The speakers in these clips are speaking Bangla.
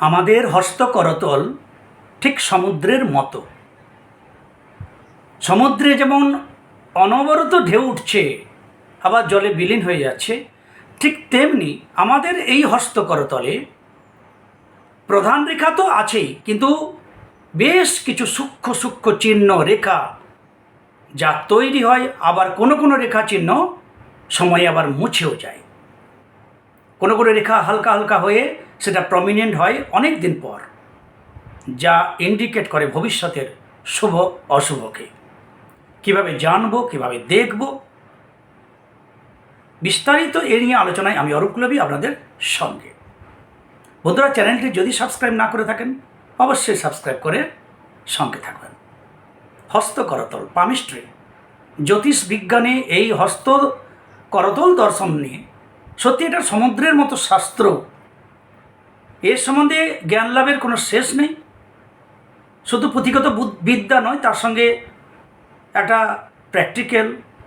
আমাদের হস্তকরতল ঠিক সমুদ্রের মতো। সমুদ্রে যেমন অনবরত ঢেউ উঠছে, আবার জলে বিলীন হয়ে যাচ্ছে, ঠিক তেমনি আমাদের এই হস্তকরতলে প্রধান রেখা তো আছেই, কিন্তু বেশ কিছু সূক্ষ্ম সূক্ষ্ম চিহ্ন রেখা যা তৈরি হয়, আবার কোনো কোনো রেখা চিহ্ন সময়ে আবার মুছেও যায়। কোনো কোনো রেখা হালকা হালকা হয়ে সেটা প্রমিনেন্ট হয় অনেক দিন পর, যা ইন্ডিকেট করে ভবিষ্যতের শুভ, অশুভকে। কীভাবে জানব, কীভাবে দেখব? বিস্তারিত এ নিয়ে আলোচনায় আমি অরূপ কুলবী আপনাদের সঙ্গে। বন্ধুরা, চ্যানেলটি যদি সাবস্ক্রাইব না করে থাকেন, অবশ্যই সাবস্ক্রাইব করে সঙ্গে থাকবেন। হস্ত করতল পামিস্ট্রি জ্যোতিষ বিজ্ঞানে এই হস্ত করতল দর্শন নিয়ে সত্যি এটা সমুদ্রের মতো শাস্ত্র এর সম্বন্ধে জ্ঞান লাভের কোনো শেষ নেই। শুধু পুঁথিগত বিদ্যা নয়, তার সঙ্গে একটা প্র্যাকটিক্যাল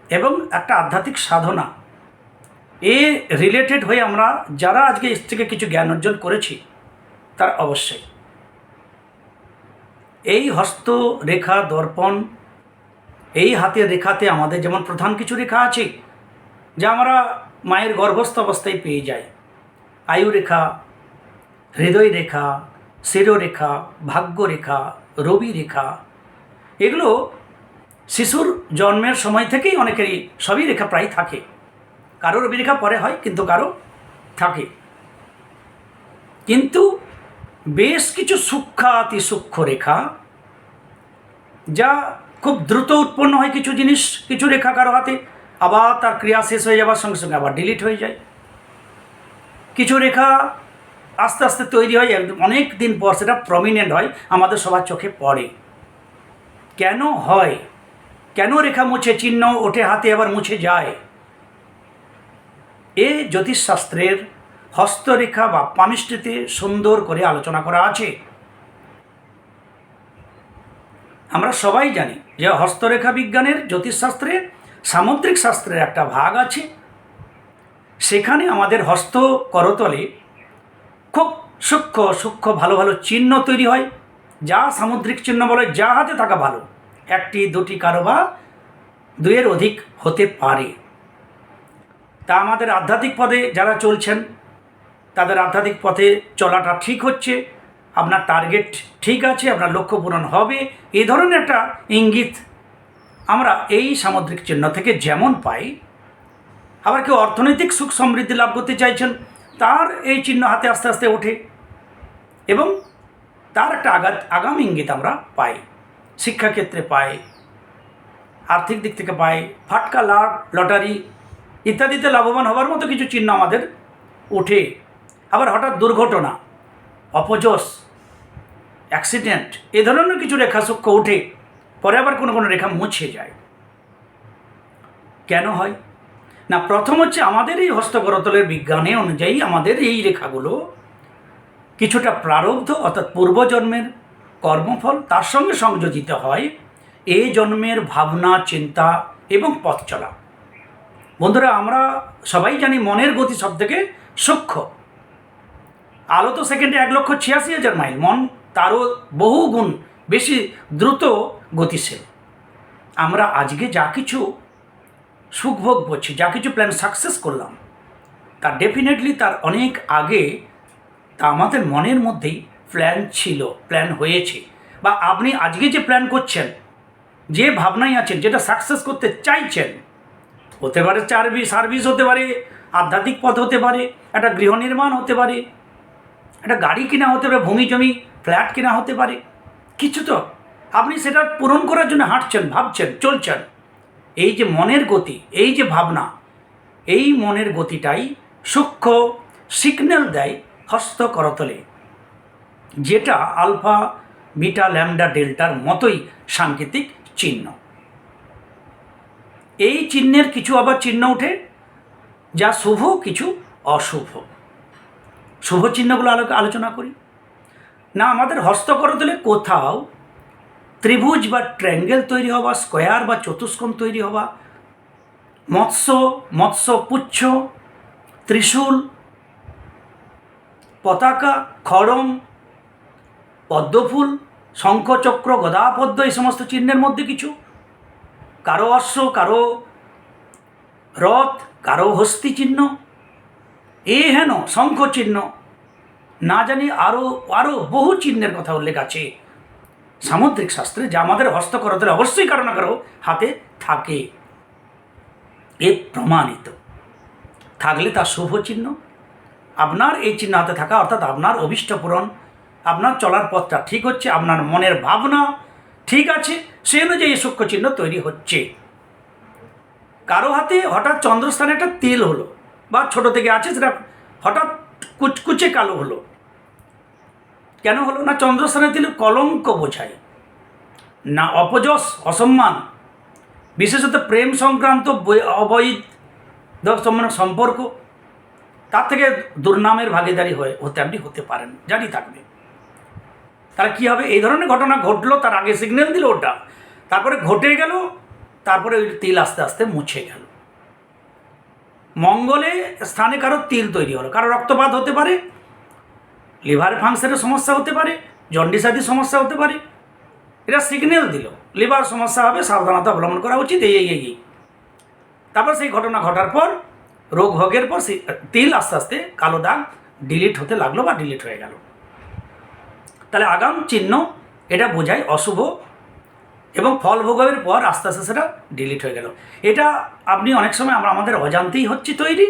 এবং একটা আধ্যাত্মিক সাধনা। এ রিলেটেড হয়ে আমরা যারা আজকে এর থেকে কিছু জ্ঞান অর্জন করেছি, তার অবশ্যই। এই হস্ত রেখা দর্পণ, এই হাতের রেখাতে আমাদের যেমন প্রধান কিছু রেখা আছে, যা আমরা মায়ের গর্ভস্থ অবস্থায় পেয়ে যাই। আয়ু রেখা হৃদয় রেখা শিরোরেখা, ভাগ্যরেখা রবি রেখা এগুলো শিশুর জন্মের সময় থেকেই অনেকেরই সবই রেখা প্রায় থাকে। কারও রবি রেখা পরে হয়, কিন্তু কারও থাকে। কিন্তু বেশ কিছু সূক্ষ্মাতি সূক্ষ্ম রেখা যা খুব দ্রুত উৎপন্ন হয় কিছু জিনিস, কিছু রেখা কারও হাতে, আবার তার ক্রিয়া শেষ হয়ে যাবার সঙ্গে সঙ্গে আবার ডিলিট হয়ে যায়। কিছু রেখা আস্তে আস্তে তৈরি হয় অনেক দিন পর সেটা প্রমিনেন্ট হয়, আমাদের সবার চোখে পড়ে। কেন হয়? কেন রেখা মুছে, চিহ্ন ওঠে, হাতে আবার মুছে যায়? এ জ্যোতিষশাস্ত্রের হস্তরেখা বা পামিষ্টিতে সুন্দর করে আলোচনা করা আছে। আমরা সবাই জানি যে হস্তরেখা বিজ্ঞানের জ্যোতিষশাস্ত্রে সামুদ্রিক শাস্ত্রের একটা ভাগ আছে। সেখানে আমাদের হস্ত করতলে খুব সূক্ষ্ম সূক্ষ্ম, ভালো ভালো চিহ্ন তৈরি হয়। যা সামুদ্রিক চিহ্ন বলে, যা হাতে থাকা ভালো। একটি, দুটি কারও বা দুয়ের অধিক হতে পারে। তা আমাদের আধ্যাত্মিক পথে যারা চলছেন, তাদের আধ্যাত্মিক পথে চলাটা ঠিক হচ্ছে। আপনার টার্গেট ঠিক আছে, আপনার লক্ষ্য পূরণ হবে। এই ধরনের একটা ইঙ্গিত আমরা এই সামুদ্রিক চিহ্ন থেকে যেমন পাই, আবার কেউ অর্থনৈতিক সুখ সমৃদ্ধি লাভ করতে চাইছেন তার এই চিহ্ন হাতে আস্তে আস্তে ওঠে এবং তার একটা আঘাত, আগাম ইঙ্গিত আমরা পাই শিক্ষাক্ষেত্রে পাই, আর্থিক দিক থেকে পাই, ফাটকা, লাভ, লটারি ইত্যাদিতে লাভবান হওয়ার মতো কিছু চিহ্ন আমাদের ওঠে। আবার হঠাৎ দুর্ঘটনা, অপযশ অ্যাক্সিডেন্ট এ ধরনের কিছু রেখা সূক্ষ্ম ওঠে, পরে আবার কোনো কোনো রেখা মুছে যায়। কেন হয়? না, প্রথম হচ্ছে আমাদের এই হস্তকরতলের বিজ্ঞানে অনুযায়ী আমাদের এই রেখাগুলো কিছুটা প্রারব্ধ, অর্থাৎ পূর্বজন্মের কর্মফল, তার সঙ্গে সংযোজিত হয় এই জন্মের ভাবনা, চিন্তা এবং পথ চলা। বন্ধুরা, আমরা সবাই জানি মনের গতি সব থেকে সূক্ষ্ম। আলো তো সেকেন্ডে এক লক্ষ ছিয়াশি হাজার মাইল, মন তারও বহু গুণ বেশি দ্রুত গতিশীল। আমরা আজকে যা কিছু সুখভোগ করছি যা কিছু প্ল্যান সাকসেস করলাম। তার ডেফিনেটলি তার অনেক আগে তা আমাদের মনের মধ্যেই প্ল্যান ছিল প্ল্যান হয়েছে। বা আপনি আজকে যে প্ল্যান করছেন, যে ভাবনায় আছেন, যেটা সাকসেস করতে চাইছেন, হতে পারে চার্ভি সার্ভিস হতে পারে, আধ্যাত্মিক পথ হতে পারে, একটা গৃহ নির্মাণ হতে পারে, একটা গাড়ি কেনা হতে পারে, ভূমি জমি ফ্ল্যাট কেনা হতে পারে, কিছু তো। আপনি সেটা পূরণ করার জন্য হাঁটছেন, ভাবছেন, চলছেন। এই যে মনের গতি, এই যে ভাবনা, এই মনের গতিটাই সূক্ষ্ম সিগন্যাল দেয় হস্ত করতলে যেটা আলফা বিটা ল্যামডা ডেল্টার মতোই সাংকেতিক চিহ্ন। এই চিহ্নের কিছু আবার চিহ্ন ওঠে, যা শুভ, কিছু অশুভ। শুভ চিহ্নগুলো আলো আলোচনা করি। না, আমাদের হস্তকরতলে কোথাও ত্রিভুজ বা ট্র্যাঙ্গেল তৈরি হওয়া, স্কোয়ার বা চতুষ্কোণ তৈরি হওয়া, মৎস্য মৎস্য পুচ্ছ, ত্রিশূল, পতাকা, খড়ম, পদ্মফুল, শঙ্খচক্র, গদাপদ্ম, এই সমস্ত চিহ্নের মধ্যে কিছু। কারও অশ্ব, কারও রথ, কারও হস্তি চিহ্ন। এ হেন শঙ্খ চিহ্ন। না জানি আরও আরও বহু চিহ্নের কথা উল্লেখ আছে। সামুদ্রিক শাস্ত্রে যা আমাদের হস্তকরতলে অবশ্যই কারও না কারও হাতে থাকে। এ প্রমাণিত। থাকলে তার শুভ চিহ্ন। আপনার এই চিহ্ন হাতে থাকা অর্থাৎ আপনার অভিষ্ট পূরণ, আপনার চলার পথটা ঠিক হচ্ছে, আপনার মনের ভাবনা ঠিক আছে সে অনুযায়ী সূক্ষ্ম চিহ্ন তৈরি হচ্ছে। কারও হাতে হঠাৎ চন্দ্রস্থানে একটা তেল হলো বা ছোট থেকে আছে, সেটা হঠাৎ কুচকুচে কালো হলো। কেন হলো না চন্দ্রস্থানে তেল কলঙ্ক বোঝায় না অপযশ, অসম্মান, বিশেষত প্রেম সংক্রান্ত অবৈধ মানে সম্পর্ক, তার থেকে দুর্নামের ভাগিদারি হয়ে হতে আপনি হতে পারেন জানি থাকবে। তাহলে কী হবে? এই ধরনের ঘটনা ঘটলো, তার আগে সিগন্যাল দিল ওটা, তারপরে ঘটে গেল, তারপরে ওই তিল আস্তে আস্তে মুছে গেল। মঙ্গলে স্থানে কারও তিল তৈরি হলো, কারও রক্তপাত হতে পারে লিভার ফাংশনের সমস্যা হতে পারে, জন্ডিস আদি সমস্যা হতে পারে। এটা সিগন্যাল দিল, লিভার সমস্যা হবে, সাবধানতা অবলম্বন করা উচিত, এই এই এই তারপর সেই ঘটনা ঘটার পর, রোগ ভোগের পর সেই তিল আস্তে আস্তে কালো দাগ ডিলিট হতে লাগল বা ডিলিট হয়ে গেল। তাহলে আগাম চিহ্ন, এটা বোঝায় অশুভ এবং ফল ভোগের পর আস্তে আস্তে সেটা ডিলিট হয়ে গেল। এটা আপনি অনেক সময় আমরা, আমাদের অজান্তেই হচ্ছে তৈরি,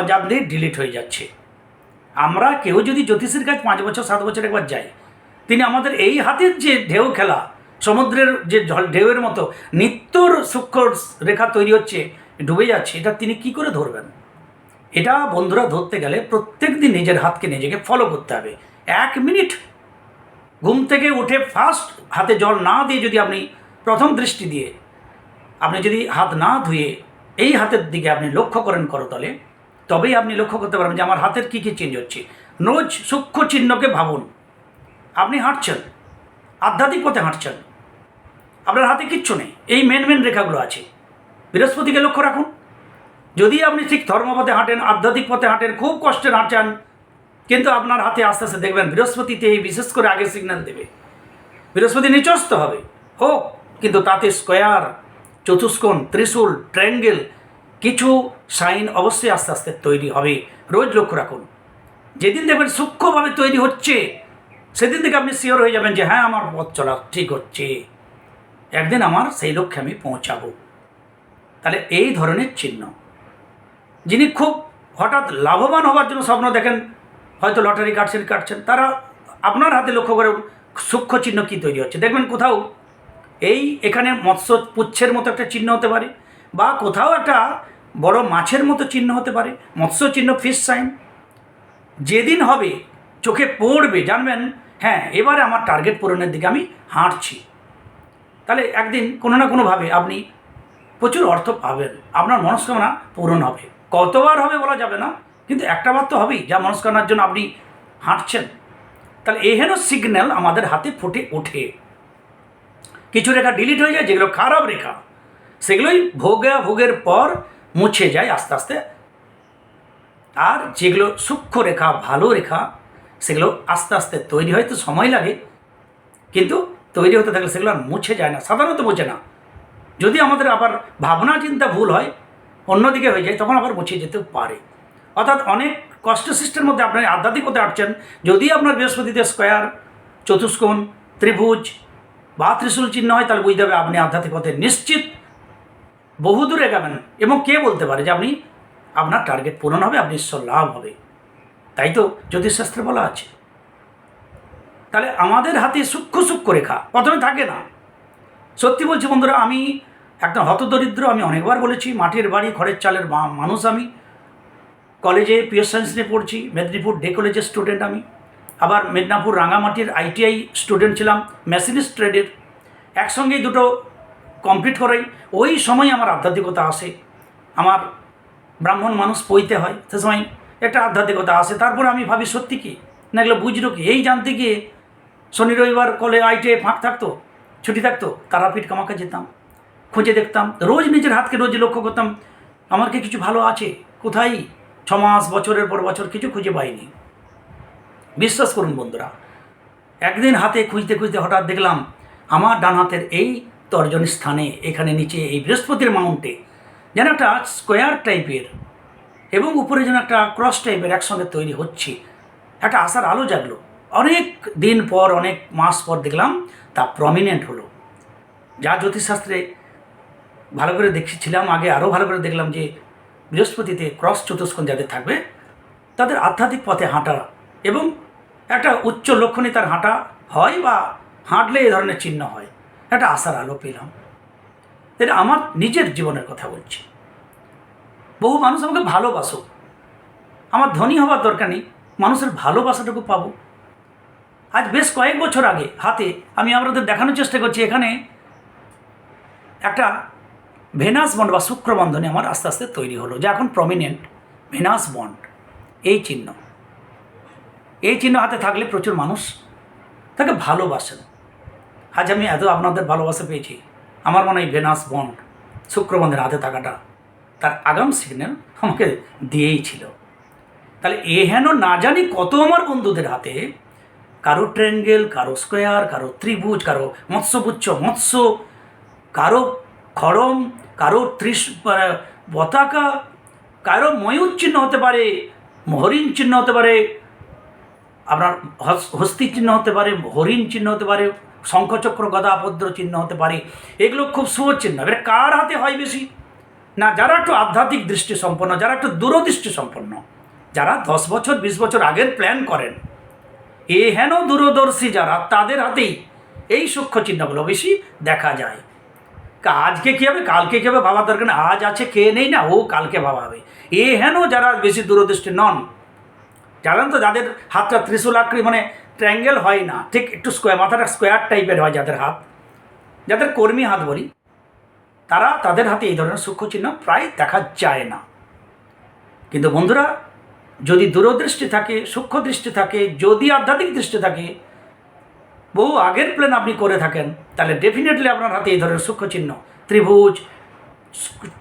অজান্তেই ডিলিট হয়ে যাচ্ছে। আমরা কেউ যদি জ্যোতিষের কাছে পাঁচ বছর, সাত বছর একবার যাই, তিনি আমাদের এই হাতের যে ঢেউ খেলা, সমুদ্রের যে ঢেউয়ের মতো নিত্যর সূক্ষ্ম রেখা তৈরি হচ্ছে, ডুবে যাচ্ছে, এটা তিনি কি করে ধরবেন? এটা বন্ধুরা ধরতে গেলে প্রত্যেক দিন নিজের হাতকে নিজেকে ফলো করতে হবে। এক মিনিট ঘুম থেকে উঠে ফার্স্ট হাতে জল না দিয়ে যদি আপনি প্রথম দৃষ্টি দিয়ে, আপনি যদি হাত না ধুয়ে এই হাতের দিকে আপনি লক্ষ্য করেন করতলে তবেই আপনি লক্ষ্য করতে পারবেন যে আমার হাতের কী কী চেঞ্জ হচ্ছে। রোজ সূক্ষ্ম চিহ্নকে ভাবুন। আপনি হাঁটছেন আধ্যাত্মিক পথে হাঁটছেন। আপনার হাতে কিচ্ছু নেই, এই মেন মেন রেখাগুলো আছে। বৃহস্পতিকে লক্ষ্য রাখুন। যদি আপনি ঠিক ধর্মপথে হাঁটেন আধ্যাত্মিক পথে হাঁটেন, খুব কষ্টে হাঁটছেন, কিন্তু আপনার হাতে আস্তে আস্তে দেখবেন বৃহস্পতিতে এই বিশেষ করে আগে সিগন্যাল দেবে। বৃহস্পতি নিচস্ত হবে। হোক, কিন্তু তাতে স্কোয়ার চতুষ্কোণ, ত্রিশূল ট্রায়াঙ্গেল কিছু সাইন অবশ্যই আস্তে আস্তে তৈরি হবে। রোজ লক্ষ্য রাখুন। যেদিন দেখবেন সূক্ষ্মভাবে তৈরি হচ্ছে, সেদিন থেকে আপনি শিওর হয়ে যাবেন যে হ্যাঁ আমার পথ চলা ঠিক হচ্ছে। একদিন আমার সেই লক্ষ্যে আমি পৌঁছাবো। তাহলে এই ধরনের চিহ্ন। যিনি খুব হঠাৎ লাভবান হওয়ার জন্য স্বপ্ন দেখেন, হয়তো লটারি কাটছেন কাটছেন, তারা আপনার হাতে লক্ষ্য করে সূক্ষ্ম চিহ্ন কী তৈরি হচ্ছে? দেখবেন কোথাও এই এখানে মৎস্য পুচ্ছের মতো একটা চিহ্ন হতে পারে। বা কোথাও একটা বড় মাছের মতো চিহ্ন হতে পারে মৎস্য চিহ্ন ফিশ সাইন যেদিন হবে, চোখে পড়বে, জানবেন হ্যাঁ এবারে আমার টার্গেট পূরণের দিকে আমি হাঁটছি। তাহলে একদিন কোনো না কোনোভাবে আপনি প্রচুর অর্থ পাবেন, আপনার মনস্কামনা পূরণ হবে। কতবার হবে বলা যাবে না, কিন্তু একটা বার তো হবেই, যা মনস্কামনার জন্য আপনি হাঁটছেন। তাহলে এহেন সিগন্যাল আমাদের হাতে ফুটে ওঠে। কিছু রেখা ডিলিট হয়ে যায়, যেগুলো খারাপ রেখা। সেগুলোই ভোগা, ভোগের পর মুছে যায় আস্তে আস্তে। আর যেগুলো সূক্ষ্ম রেখা, ভালো রেখা, সেগুলো আস্তে আস্তে তৈরি হয় তো সময় লাগে, কিন্তু তৈরি হতে থাকলে সেগুলো আর মুছে যায় না, সাধারণত মুছে না। যদি আমাদের আবার ভাবনা চিন্তা ভুল হয়, অন্যদিকে হয়ে যায়, তখন আবার মুছে যেতে পারে। অর্থাৎ অনেক কষ্ট সৃষ্টির মধ্যে আপনি আধ্যাত্মিকতা আঁটছেন যদি আপনার বৃহস্পতিতে স্কোয়ার, চতুষ্কোণ, ত্রিভুজ বা ত্রিশূল চিহ্ন হয়, তাহলে বুঝতে হবে আপনি আধ্যাত্মিক পথে নিশ্চিত বহুদূর এগাবেন এবং কে বলতে পারে যে আপনি, আপনার টার্গেট পূরণ হবে, আপনি ঈশ্বর লাভ হবে। তাই তো জ্যোতিষশাস্ত্রে বলা আছে। তাহলে আমাদের হাতে সূক্ষ্ম সূক্ষ্ম রেখা, প্রথমে থাকে না। সত্যি বলছি বন্ধুরা, আমি একটা হতদরিদ্র, আমি অনেকবার বলেছি, মাটির বাড়ি খড়ের চালের মানুষ আমি। কলেজে পিওর সায়েন্স নিয়ে পড়ছি, মেদিনীপুর ডে কলেজের স্টুডেন্ট আমি। আবার মেদিনীপুর রাঙামাটির আইটিআই স্টুডেন্ট ছিলাম মেশিনিস্ট ট্রেডের একসঙ্গেই দুটো কমপ্লিট করাই। ওই সময় আমার আধ্যাত্মিকতা আসে। আমার ব্রাহ্মণ মানুষ পইতে হয়, সে সময় একটা আধ্যাত্মিকতা আসে। তারপর আমি ভাবি, সত্যি কি? না এগুলো বুঝলো কি? এই জানতে গিয়ে শনি রবিবার কলে আইটে ফাঁক থাকতো, ছুটি থাকতো, তারাপীঠ কামাকে যেতাম, খুঁজে দেখতাম। রোজ নিজের হাতকে রোজ লক্ষ্য করতাম, আমার কি কিছু ভালো আছে? কোথায়? ছ মাস, বছরের পর বছর কিছু খুঁজে পাইনি। বিশ্বাস করুন বন্ধুরা, একদিন হাতে খুঁজতে খুঁজতে হঠাৎ দেখলাম, আমার ডান হাতের এই তর্জন স্থানে, এখানে নিচে এই বৃহস্পতির মাউন্টে। যেন একটা স্কোয়ার টাইপের এবং উপরে যেন একটা ক্রস টাইপের একসঙ্গে তৈরি হচ্ছে। একটা আশার আলো জাগলো। অনেক দিন পর, অনেক মাস পর দেখলাম তা প্রমিনেন্ট হলো। যা জ্যোতিষশাস্ত্রে ভালো করে দেখেছিলাম, আগে আরও ভালো করে দেখলাম যে বৃহস্পতিতে ক্রস চতুষ্কোণ যাদের থাকবে, তাদের আধ্যাত্মিক পথে হাঁটা এবং একটা উচ্চ লক্ষণে তার হাঁটা হয় বা হাঁটলে এই ধরনের চিহ্ন হয়। একটা আশার আলো পেলাম। এটা আমার নিজের জীবনের কথা বলছি। বহু মানুষ আমাকে ভালোবাসো। আমার ধনী হওয়ার দরকার নেই, মানুষের ভালোবাসাটুকু পাবো। আজ বেশ কয়েক বছর আগে হাতে আমি আপনাদের দেখানোর চেষ্টা করছি, এখানে একটা ভেনাস বন্ড বা শুক্র বন্ধনী আমার আস্তে আস্তে তৈরি হলো, যা এখন প্রমিনেন্ট ভেনাস বন্ড। এই চিহ্ন। এই চিহ্ন হাতে থাকলে প্রচুর মানুষ তাকে ভালোবাসেন। আজ আমি এত আপনাদের ভালোবাসা পেয়েছি। আমার মনে হয় ভেনাস বন্ড শুক্রবন্ধের হাতে থাকাটা তার আগাম সিগন্যাল আমাকে দিয়েই ছিল। তাহলে এ হেন না জানি কত আমার বন্ধুদের হাতে, কারও ট্রেঙ্গেল কারও স্কোয়ার কারও ত্রিভুজ, কারও মৎস্যপুচ্ছ মৎস্য, কারও খড়ম, কারও ত্রিশ পতাকা, কারও ময়ূর চিহ্ন হতে পারে হরিণ চিহ্ন হতে পারে, আপনার হস- হস্তি চিহ্ন হতে পারে হরিণ চিহ্ন হতে পারে শঙ্খচক্র, গদা পদ্র চিহ্ন হতে পারে। এগুলো খুব শুভ চিহ্ন। এবার কার হাতে হয় বেশি? না, যারা একটু আধ্যাত্মিক দৃষ্টি সম্পন্ন যারা একটু দূরদৃষ্টি সম্পন্ন যারা দশ বছর, বিশ বছর আগের প্ল্যান করেন, এ হেন দূরদর্শী যারা, তাদের হাতেই এই সূক্ষ্ম চিহ্নগুলো বেশি দেখা যায়। আজকে কী হবে? কালকে কী হবে? ভাবার দরকার আজ আছে, কে নেই না, ও কালকে ভাবা হবে এ হেন যারা বেশি দূরদৃষ্টি নন, জানেন তো, যাদের হাতটা ত্রিশূল আকৃতি মানে ট্রায়াঙ্গেল হয় না, ঠিক একটু স্কোয়ার মাথাটা স্কোয়ার টাইপের হয় যাদের হাত। যাদের কর্মী হাত বলি, তারা তাদের হাতে এই ধরনের সূক্ষ্ম চিহ্ন প্রায় দেখা যায় না। কিন্তু বন্ধুরা, যদি দূরদৃষ্টি থাকে, সূক্ষ্ম দৃষ্টি থাকে, যদি আধ্যাত্মিক দৃষ্টি থাকে, বহু আগের প্ল্যান আপনি করে থাকেন, তাহলে ডেফিনেটলি আপনার হাতে এই ধরনের সূক্ষ্ম চিহ্ন, ত্রিভুজ,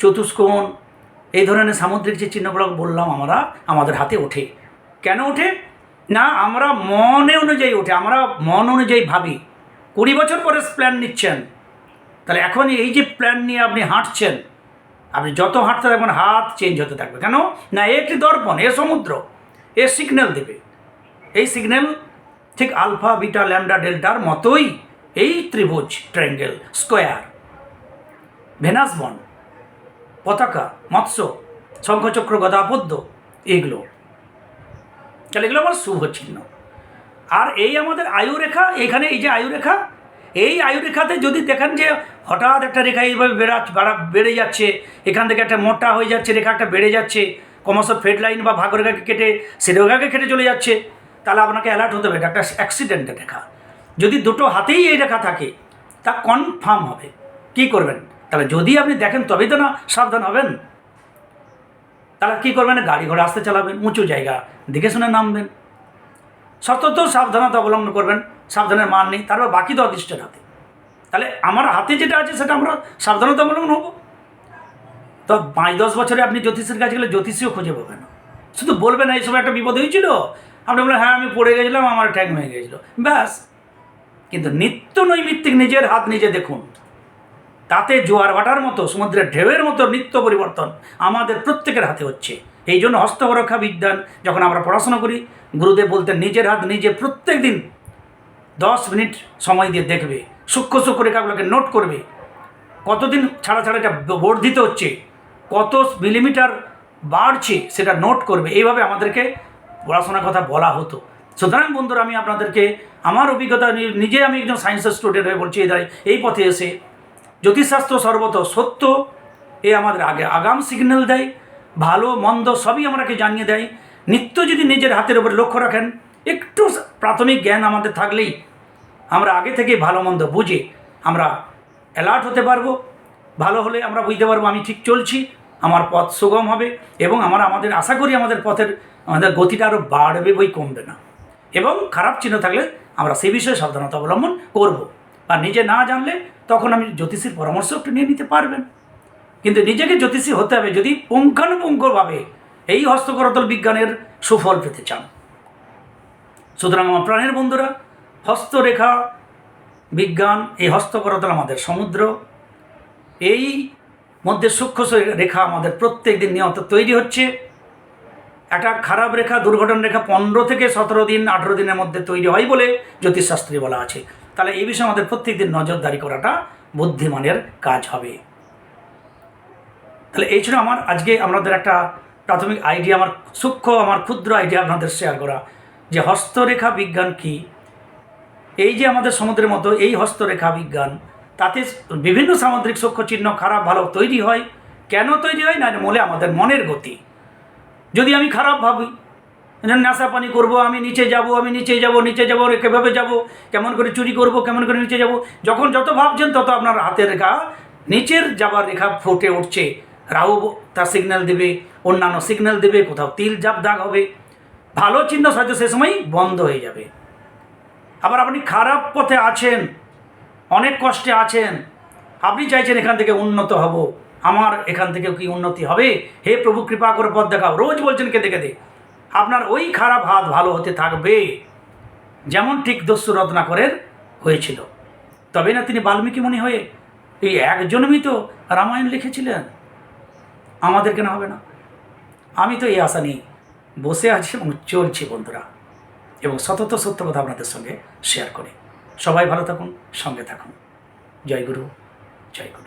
চতুষ্কোণ, এই ধরনের সামুদ্রিক যে চিহ্নগুলো বললাম আমরা, আমাদের হাতে ওঠে। কেন ওঠে? না, আমরা মনে অনুযায়ী উঠে, আমরা মন অনুযায়ী ভাবি। কুড়ি বছর পরে প্ল্যান নিচ্ছেন। তাহলে এখন এই যে প্ল্যান নিয়ে আপনি হাঁটছেন, আপনি যত হাঁটতে থাকবেন, হাত চেঞ্জ হতে থাকবে। কেন? না একটি দর্পণ, এ সমুদ্র, এ সিগন্যাল দেবে। এই সিগন্যাল ঠিক আলফা বিটা ল্যামডা ডেল্টার মতোই এই ত্রিভুজ ট্রায়াঙ্গেল স্কোয়ার ভেনাসবন পতাকা, মৎস্য, শঙ্খচক্র, গদা পদ্ম এইগুলো। তাহলে এগুলো আমার শুভ চিহ্ন। আর এই আমাদের আয়ুরেখা, এখানে এই যে আয়ুরেখা, এই আয়ুরেখাতে যদি দেখেন যে হঠাৎ একটা রেখা এইভাবে বেড়া, বাড়া, বেড়ে যাচ্ছে, এখান থেকে একটা মোটা হয়ে যাচ্ছে, রেখা একটা বেড়ে যাচ্ছে, ক্রমশ ফেড লাইন বা ভাগরেখাকে কেটে সেরেখাকে কেটে চলে যাচ্ছে, তাহলে আপনাকে অ্যালার্ট হতে হবে, একটা অ্যাক্সিডেন্টের রেখা। যদি দুটো হাতেই এই রেখা থাকে, তা কনফার্ম হবে। কি করবেন? তাহলে যদি আপনি দেখেন, তবেই তো না, সাবধান হবেন। তাহলে কী করবেন? গাড়ি ঘোড়া আসতে চালাবেন, উঁচু জায়গা দেখে শুনে নামবেন। সতত সাবধানতা অবলম্বন করবেন সাবধানের মান নেই, তারপর বাকি তো অদৃষ্টের হাতে। তাহলে আমার হাতে যেটা আছে সেটা আমরা সাবধানতা অবলম্বন হব। তো পাঁচ দশ বছরে আপনি জ্যোতিষের কাছে গেলে জ্যোতিষীও খুঁজে পাবেন না। শুধু বলবে না এই সময় একটা বিপদ হয়েছিল? আপনি বললেন হ্যাঁ আমি পড়ে গেছিলাম, আমার ট্যাগ হয়ে গেছিল। ব্যাস। কিন্তু নিত্য নৈমিত্তিক নিজের হাত নিজে দেখুন। তাতে জোয়ার ভাটার মতো, সমুদ্রের ঢেউয়ের মতো নিত্য পরিবর্তন আমাদের প্রত্যেকের হাতে হচ্ছে। এই জন্য হস্তরক্ষা বিজ্ঞান, যখন আমরা পড়াশোনা করি, গুরুদেব বলতেন, নিজের হাত নিজে প্রত্যেক দিন দশ মিনিট সময় দিয়ে দেখবে। সূক্ষ্ম সূক্ষ্ম রেখাগুলোকে নোট করবে। কতদিন ছাড়া ছাড়া এটা বর্ধিত হচ্ছে, কত মিলিমিটার বাড়ছে সেটা নোট করবে। এইভাবে আমাদেরকে পড়াশোনার কথা বলা হতো। সুতরাং বন্ধুরা, আমি আপনাদেরকে, আমার অভিজ্ঞতা, নিজে আমি একজন সায়েন্সের স্টুডেন্ট হয়ে বলছি এই এই পথে এসে জ্যোতিষশাস্ত্র সর্বত সত্য। এ আমাদের আগে আগাম সিগন্যাল দেয়। ভালো, মন্দ সবই আমাকে জানিয়ে দেয়। নিত্য যদি নিজের হাতের উপর লক্ষ্য রাখেন, একটু প্রাথমিক জ্ঞান আমাদের থাকলেই আমরা আগে থেকে ভালো, মন্দ বুঝে আমরা অ্যালার্ট হতে পারব। ভালো হলে আমরা বুঝতে পারব আমি ঠিক চলছি, আমার পথ সুগম হবে এবং আমরা আমাদের, আশা করি আমাদের পথের, আমাদের গতিটা আরও বাড়বে বই কমবে না। এবং খারাপ চিহ্ন থাকলে আমরা সে বিষয়ে সাবধানতা অবলম্বন করব। আর নিজে না জানলে তখন আমি জ্যোতিষীর পরামর্শ একটু নিয়ে নিতে পারবেন। কিন্তু নিজেকে জ্যোতিষী হতে হবে যদি পুঙ্খানুপুঙ্খভাবে এই হস্তকরতল বিজ্ঞানের সুফল পেতে চান। সুতরাং আমার প্রাণের বন্ধুরা, হস্তরেখা বিজ্ঞান, এই হস্তকরতল আমাদের সমুদ্র। এই মধ্যে সূক্ষ্ম রেখা আমাদের প্রত্যেক দিন নিয়ত তৈরি হচ্ছে। একটা খারাপ রেখা, দুর্ঘটনা রেখা পনেরো থেকে সতেরো দিন, আঠেরো দিনের মধ্যে তৈরি হয় বলে জ্যোতিষশাস্ত্রী বলা আছে। তাহলে এই বিষয়ে আমাদের প্রত্যেক দিন নজরদারি করাটা বুদ্ধিমানের কাজ হবে। তাহলে এই ছিল আমার, আজকে আপনাদের একটা প্রাথমিক আইডিয়া আমার সূক্ষ্ম, আমার ক্ষুদ্র আইডিয়া আপনাদের শেয়ার করা, যে হস্তরেখা বিজ্ঞান কি? এই যে আমাদের সমুদ্রের মতো এই হস্তরেখা বিজ্ঞান, তাতে বিভিন্ন সামুদ্রিক সূক্ষ্ম চিহ্ন খারাপ ভালো তৈরি হয়। কেন তৈরি হয়? না মূলে আমাদের মনের গতি। যদি আমি খারাপ ভাবি যেন নেশা পানি করব, আমি নিচে যাব, আমি নিচে যাব নিচে যাব কীভাবে যাব? কেমন করে চুরি করব, কেমন করে নিচে যাব? যখন যত ভাবছেন তত আপনার হাতের রেখা নিচের যাবার রেখা ফুটে উঠছে। রাহু তার সিগন্যাল দেবে, অন্যান্য সিগন্যাল দেবে, কোথাও তিল জাপ দাগ হবে। ভালো চিহ্ন হয়তো সে সময় বন্ধ হয়ে যাবে। আবার আপনি খারাপ পথে আছেন, অনেক কষ্টে আছেন, আপনি চাইছেন এখান থেকে উন্নত হব। আমার এখান থেকেও কি উন্নতি হবে? হে প্রভু, কৃপা করে পথ দেখাও। রোজ বলছেন কেঁদে কেঁদে। আপনার ওই খারাপ হাত ভালো হতে থাকবে, যেমন ঠিক দস্যু রত্নাকরের হয়েছিল। তবে না তিনি বাল্মীকি মনে হয়ে এই একজনই তো রামায়ণ লিখেছিলেন। আমাদের কেন হবে না? আমি তো এই আশা নিয়ে বসে আছি এবং চলছি বন্ধুরা। এবং সতত সত্য কথা আপনাদের সঙ্গে শেয়ার করি। সবাই ভালো থাকুন, সঙ্গে থাকুন। জয় গুরু জয় গুরু।